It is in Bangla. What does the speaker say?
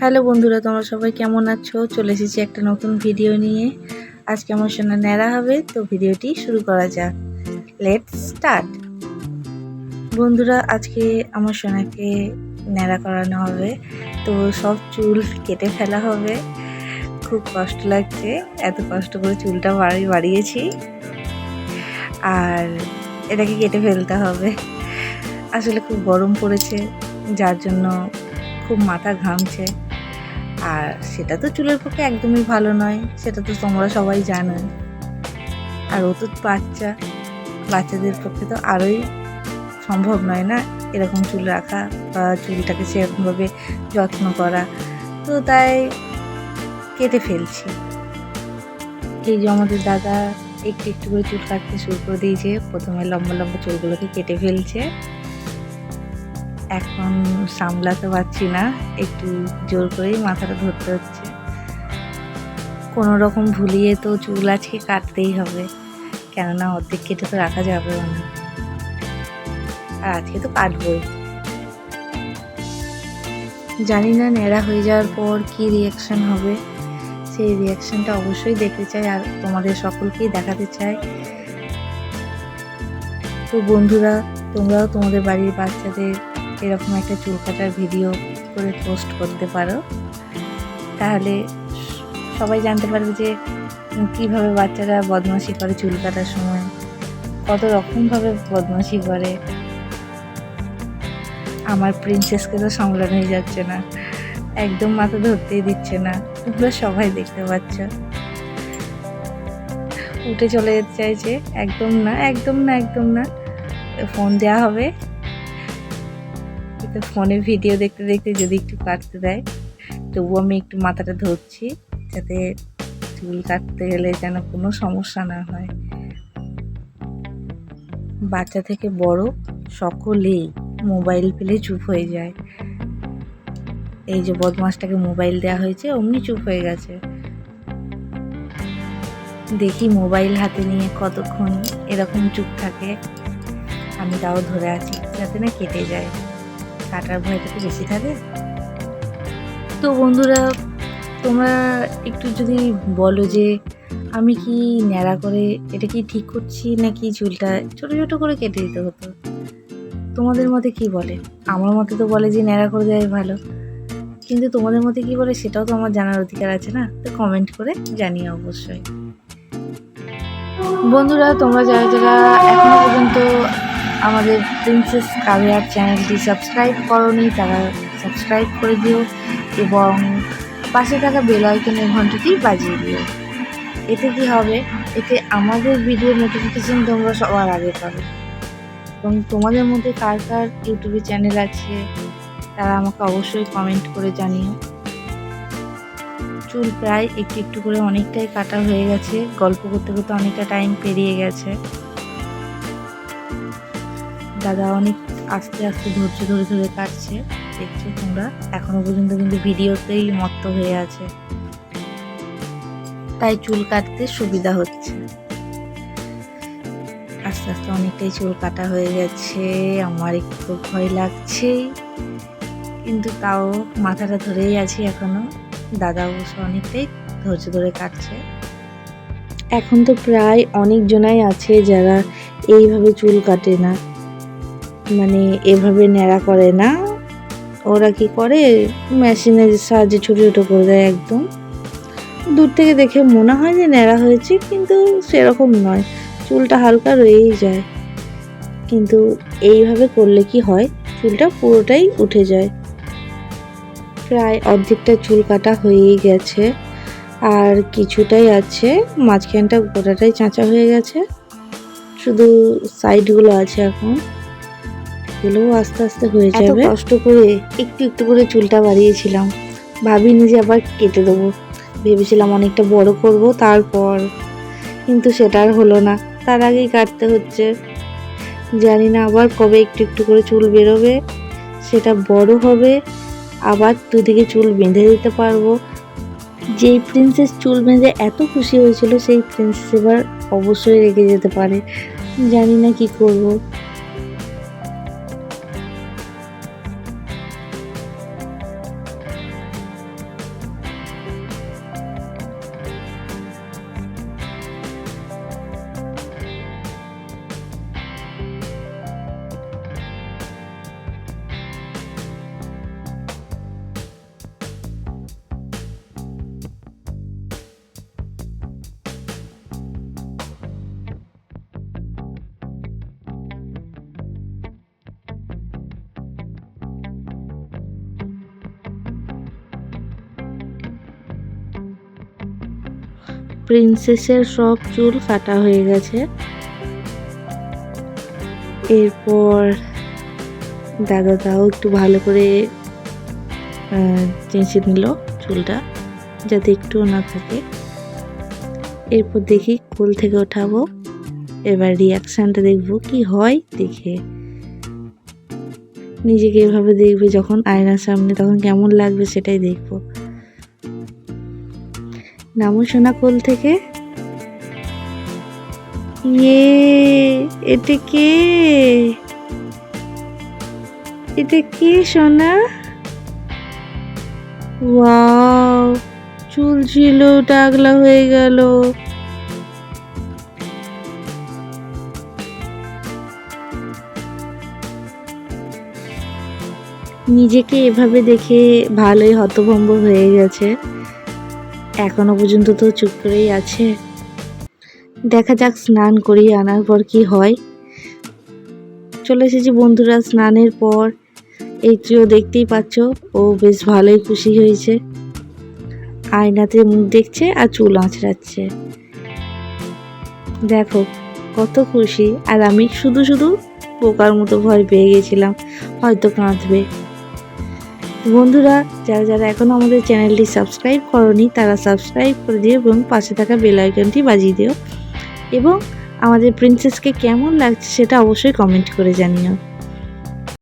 হ্যালো বন্ধুরা, তোমরা সবাই কেমন আছো? চলে এসেছি একটা নতুন ভিডিও নিয়ে। আজকে আমার সোনা ন্যাড়া হবে, তো ভিডিওটি শুরু করা যাক। লেট স্টার্ট বন্ধুরা, আজকে আমার সোনাকে ন্যাড়া করানো হবে, তো সব চুল কেটে ফেলা হবে। খুব কষ্ট লাগছে, এত কষ্ট করে চুলটা বাড়ি বাড়িয়েছি। আর এটাকে কেটে ফেলতে হবে। আসলে খুব গরম পড়েছে, যার জন্য খুব মাথা ঘামছে। আর সেটা তো চুলের পক্ষে একদমই ভালো নয়, সেটা তো তোমরা সবাই জানো। আর ও তো বাচ্চা, বাচ্চাদের পক্ষে তো আরোই সম্ভব নয় না এরকম চুল রাখা বা চুলটাকে সেরকমভাবে যত্ন করা। তো তাই কেটে ফেলছি। এই যে আমাদের দাদা একটু একটু করে চুল কাটতে শুরু করে দিয়েছে, প্রথমে লম্বা লম্বা চুলগুলোকে কেটে ফেলছে। এখন সামলাতে পারছি না। একটু জোর করেই মাথাটা ধরতে হচ্ছে। কোনো রকম ভুলিয়ে তো চুল আজকে কাটতেই হবে। কেননা অর্ধেক কেটে তো রাখা যাবে না আর আজকে তো কাটবই। জানি না ন্যাড়া হয়ে যাওয়ার পর কি রিয়াকশন হবে। সেই রিয়াকশনটা অবশ্যই দেখতে চাই আর তোমাদের সকলকেই দেখাতে চাই। তো বন্ধুরা, তোমরাও তোমাদের বাড়ির বাচ্চাদের এরকম একটা চুল কাটার ভিডিও করে পোস্ট করতে পারো। তাহলে সবাই জানতে পারবে যে কীভাবে বাচ্চারা বদমাশি করে চুল কাটার সময়, কত রকমভাবে বদমাশি করে। আমার প্রিন্সেসকে তো সামলানোই যাচ্ছে না, একদম মাথা ধরতেই দিচ্ছে না। তোমরা সবাই দেখতে পাচ্ছ। উঠে চলে যেতে চাইছে, একদম না একদম না একদম না। ফোন দেওয়া হবে। তো ফোনে ভিডিও দেখতে দেখতে যদি একটু কাটতে দেয় তবু আমি একটু মাথাটা ধরছি যাতে চুল কাটতে গেলে যেন কোনো সমস্যা না হয়। বাচ্চা থেকে বড় সকলেই মোবাইল পেলে চুপ হয়ে যায়। এই যে বদমাসটাকে মোবাইল দেওয়া হয়েছে, অমনি চুপ হয়ে গেছে। দেখি মোবাইল হাতে নিয়ে কতক্ষণ এরকম চুপ থাকে। আমি তাও ধরে আছি যাতে না কেটে যায়। কাটার ভয়টা তো বেশি থাকে। তো বন্ধুরা, তোমরা একটু যদি বলো যে, আমি কি ন্যাড়া করে এটা কি ঠিক করছি, নাকি চুলটা ছোট ছোট করে কেটে দিতে হতো? তোমাদের মতে কি বলে? আমার মতে তো বলে যে, ন্যাড়া করে দেওয়াই ভালো। কিন্তু তোমাদের মতে কি বলে, সেটাও তো আমার জানার অধিকার আছে না? তো কমেন্ট করে জানিয়ে অবশ্যই। বন্ধুরা, তোমরা যারা যারা এখনও পর্যন্ত আমাদের প্রিন্সেস কাভিয়ার চ্যানেলটি সাবস্ক্রাইব করনি, তারা সাবস্ক্রাইব করে দিও এবং পাশে থাকা বেল আইকনের ঘন্টাটি বাজিয়ে দিও। এতে কি হবে? এতে আমাদের ভিডিও নোটিফিকেশন তোমরা সবার আগে পাবে। এবং তোমাদের মধ্যে কার কার ইউটিউবে চ্যানেল আছে, তারা আমাকে অবশ্যই কমেন্ট করে জানিও। চুল প্রায় একটু একটু করে অনেকটাই কাটা হয়ে গেছে, গল্প করতে করতে অনেকটা টাইম পেরিয়ে গেছে। দাদা অনেক আস্তে আস্তে ধৈর্য ধরে ধরে কাটছে। দেখছ তোমরা? এখনও পর্যন্ত কিন্তু ভিডিওতেই মত্ত হয়ে আছে। তাই চুল কাটতে সুবিধা হচ্ছে। আস্তে আস্তে অনেকটাই চুল কাটা হয়ে গেছে। আমার একটু ভয় লাগছে। কিন্তু তাও মাথাটা ধরেই আছি এখনও। দাদা অবশ্য অনেকটাই ধৈর্য ধরে কাটছে। এখন তো প্রায় অনেকজনাই আছে যারা এইভাবে চুল কাটে না। মানে এভাবে ন্যাড়া করে না। ওরা কি করে? মেশিনের সাহায্যে ছোটো ছোটো করে দেয় একদম। দূর থেকে দেখে মনে হয় যে ন্যাড়া হয়েছে, কিন্তু সেরকম নয়। চুলটা হালকা রয়েই যায়। কিন্তু এইভাবে করলে কি হয়? চুলটা পুরোটাই উঠে যায়। প্রায় অর্ধেকটা চুল কাটা হয়েই গেছে। আর কিছুটাই আছে, মাঝখানটা গোটাটাই চাঁচা হয়ে গেছে। শুধু সাইডগুলো আছে এখন। এগুলোও আস্তে আস্তে হয়ে যাবে। কষ্ট করে একটু একটু করে চুলটা বাড়িয়েছিলাম। ভাবিনি যে আবার কেটে দেবো। ভেবেছিলাম অনেকটা বড় করব তারপর কিন্তু সেটা আর হলো না। তার আগেই কাটতে হচ্ছে। জানি না আবার কবে একটু একটু করে চুল বেরোবে সেটা বড় হবে। আবার দুদিকে চুল বেঁধে দিতে পারব। যেই প্রিন্সেস চুল বেঁধে এত খুশি হয়েছিল সেই প্রিন্সেস এবার অবশ্যই রেগে যেতে পারে। জানি না কি করব। প্রিন্সেসের সব চুল কাটা হয়ে গেছে। এরপর দাদা তাও একটু ভালো করে চেঁচে নিল চুলটা, যাতে একটুও না থাকে। এরপর দেখি কোল থেকে ওঠাবো। এবার রিয়াকশানটা দেখব কি হয় দেখে। নিজেকে এভাবে দেখবে যখন আয়নার সামনে তখন কেমন লাগবে সেটাই দেখব। নামো সোনা কোল থেকে? ইয়ে এটা কে? এটা কে সোনা? ওয়াও, চুল ছিল টাগলা হয়ে গেল। নিজেকে এভাবে দেখে ভালোই হতভম্ব হয়ে গেছে। এখনও পর্যন্ত তো চুপ করেই আছে। দেখা যাক স্নান করিয়ে আনার পর কি হয়। চলে এসেছি বন্ধুরা স্নানের পর। এই যে ও দেখতেই পাচ্ছ, ও বেশ ভালোই খুশি হয়েছে। আয়নাতে মুখ দেখছে আর চুল আঁচড়াচ্ছে। দেখো, কত খুশি। আর আমি শুধু শুধু পোকার মতো ভয় পেয়ে গেছিলাম। হয়তো কাঁদবে। বন্ধুরা, যারা যারা এখনও আমাদের চ্যানেলটি সাবস্ক্রাইব করনি, তারা সাবস্ক্রাইব করে দিও এবং পাশে থাকা বেল আইকনটি বাজিয়ে দিও। এবং আমাদের প্রিন্সেসকে কেমন লাগছে সেটা অবশ্যই কমেন্ট করে জানিও।